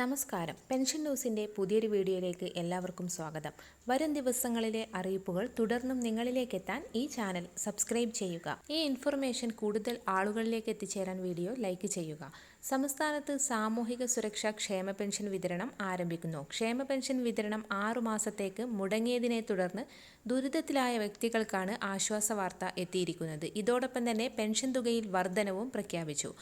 നമസ്കാരം. പെൻഷൻ ന്യൂസിന്റെ പുതിയൊരു വീഡിയോയിലേക്ക് എല്ലാവർക്കും സ്വാഗതം. വരും ദിവസങ്ങളിലെ അറിയിപ്പുകൾ തുടർന്നും നിങ്ങളിലേക്ക് എത്താൻ ഈ ചാനൽ സബ്സ്ക്രൈബ് ചെയ്യുക. ഈ ഇൻഫർമേഷൻ കൂടുതൽ ആളുകളിലേക്ക് എത്തിച്ചേരാൻ വീഡിയോ ലൈക്ക് ചെയ്യുക. സംസ്ഥാനത്ത് സാമൂഹിക സുരക്ഷാ ക്ഷേമ പെൻഷൻ വിതരണം ആരംഭിക്കുന്നു. ക്ഷേമ പെൻഷൻ വിതരണം ആറു മാസത്തേക്ക് മുടങ്ങിയതിനെ തുടർന്ന് ദുരിതത്തിലായ വ്യക്തികൾക്കാണ് ആശ്വാസ വാർത്ത എത്തിയിരിക്കുന്നത്. ഇതോടൊപ്പം തന്നെ പെൻഷൻ തുകയിൽ വർധനവും പ്രഖ്യാപിച്ചു.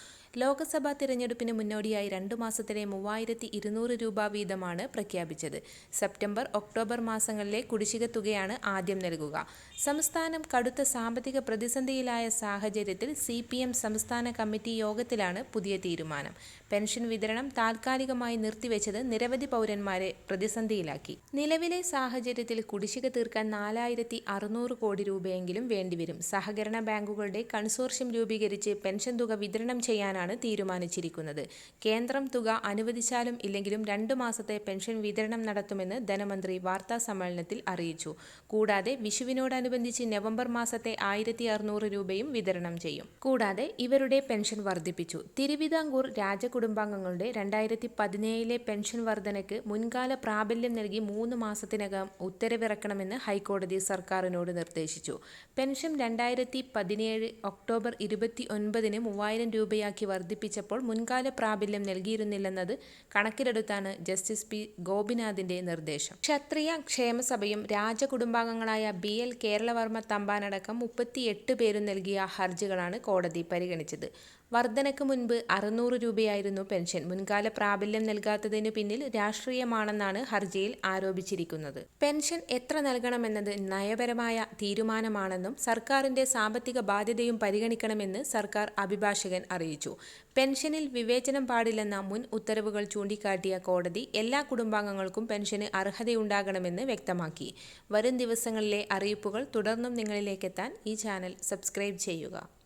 ലോക്സഭാ തിരഞ്ഞെടുപ്പിന് മുന്നോടിയായി രണ്ടു മാസത്തിലെ മൂവായിരത്തി ഇരുന്നൂറ് രൂപ വീതമാണ് പ്രഖ്യാപിച്ചത്. സെപ്റ്റംബർ ഒക്ടോബർ മാസങ്ങളിലെ കുടിശ്ശിക തുകയാണ് ആദ്യം നൽകുക. സംസ്ഥാനം കടുത്ത സാമ്പത്തിക പ്രതിസന്ധിയിലായ സാഹചര്യത്തിൽ സി സംസ്ഥാന കമ്മിറ്റി യോഗത്തിലാണ് പുതിയ തീരുമാനം. പെൻഷൻ വിതരണം താൽക്കാലികമായി നിർത്തിവെച്ചത് നിരവധി പൗരന്മാരെ പ്രതിസന്ധിയിലാക്കി. നിലവിലെ സാഹചര്യത്തിൽ കുടിശ്ശിക തീർക്കാൻ നാലായിരത്തി അറുന്നൂറ് കോടി രൂപയെങ്കിലും വേണ്ടിവരും. സഹകരണ ബാങ്കുകളുടെ കൺസോർഷ്യം രൂപീകരിച്ച് പെൻഷൻ തുക വിതരണം ചെയ്യാനാണ് തീരുമാനിച്ചിരിക്കുന്നത്. കേന്ദ്രം തുക അനുവദിച്ചാലും ഇല്ലെങ്കിലും രണ്ടു മാസത്തെ പെൻഷൻ വിതരണം നടത്തുമെന്ന് ധനമന്ത്രി വാർത്താ സമ്മേളനത്തിൽ അറിയിച്ചു. കൂടാതെ വിഷുവിനോടനുബന്ധിച്ച് നവംബർ മാസത്തെ ആയിരത്തി അറുന്നൂറ് രൂപയും വിതരണം ചെയ്യും. കൂടാതെ ഇവരുടെ പെൻഷൻ വർദ്ധിപ്പിച്ചു. തിരുവിതാംകൂർ രാജകുടുംബാംഗങ്ങളുടെ രണ്ടായിരത്തി പതിനേഴിലെ പെൻഷൻ വർധനയ്ക്ക് മുൻകാല പ്രാബല്യം നൽകി മൂന്ന് മാസത്തിനകം ഉത്തരവിറക്കണമെന്ന് ഹൈക്കോടതി സർക്കാരിനോട് നിർദ്ദേശിച്ചു. പെൻഷൻ രണ്ടായിരത്തി പതിനേഴ് ഒക്ടോബർ ഇരുപത്തി ഒൻപതിന് മൂവായിരം രൂപയാക്കി വർദ്ധിപ്പിച്ചപ്പോൾ മുൻകാല പ്രാബല്യം നൽകിയിരുന്നില്ലെന്നത് കണക്കിലെടുത്താണ് ജസ്റ്റിസ് പി ഗോപിനാഥിന്റെ നിർദ്ദേശം. ക്ഷത്രിയ ക്ഷേമസഭയും രാജകുടുംബാംഗങ്ങളായ ബി എൽ കേരളവർമ്മ തമ്പാനടക്കം മുപ്പത്തിയെട്ട് പേരും നൽകിയ ഹർജികളാണ് കോടതി പരിഗണിച്ചത്. വർധനയ്ക്ക് മുൻപ് അറുന്നൂറ് രൂപയായിരുന്നു പെൻഷൻ. മുൻകാല പ്രാബല്യം നൽകാത്തതിനു പിന്നിൽ രാഷ്ട്രീയമാണെന്നാണ് ഹർജിയിൽ ആരോപിച്ചിരിക്കുന്നത്. പെൻഷൻ എത്ര നൽകണമെന്നത് നയപരമായ തീരുമാനമാണെന്നും സർക്കാരിന്റെ സാമ്പത്തിക ബാധ്യതയും പരിഗണിക്കണമെന്ന് സർക്കാർ അഭിഭാഷകൻ അറിയിച്ചു. പെൻഷനിൽ വിവേചനം പാടില്ലെന്ന മുൻ ഉത്തരവുകൾ ചൂണ്ടിക്കാട്ടിയ കോടതി എല്ലാ കുടുംബാംഗങ്ങൾക്കും പെൻഷന് അർഹതയുണ്ടാകണമെന്ന് വ്യക്തമാക്കി. വരും ദിവസങ്ങളിലെ അറിയിപ്പുകൾ തുടർന്നും നിങ്ങളിലേക്കെത്താൻ ഈ ചാനൽ സബ്സ്ക്രൈബ് ചെയ്യുക.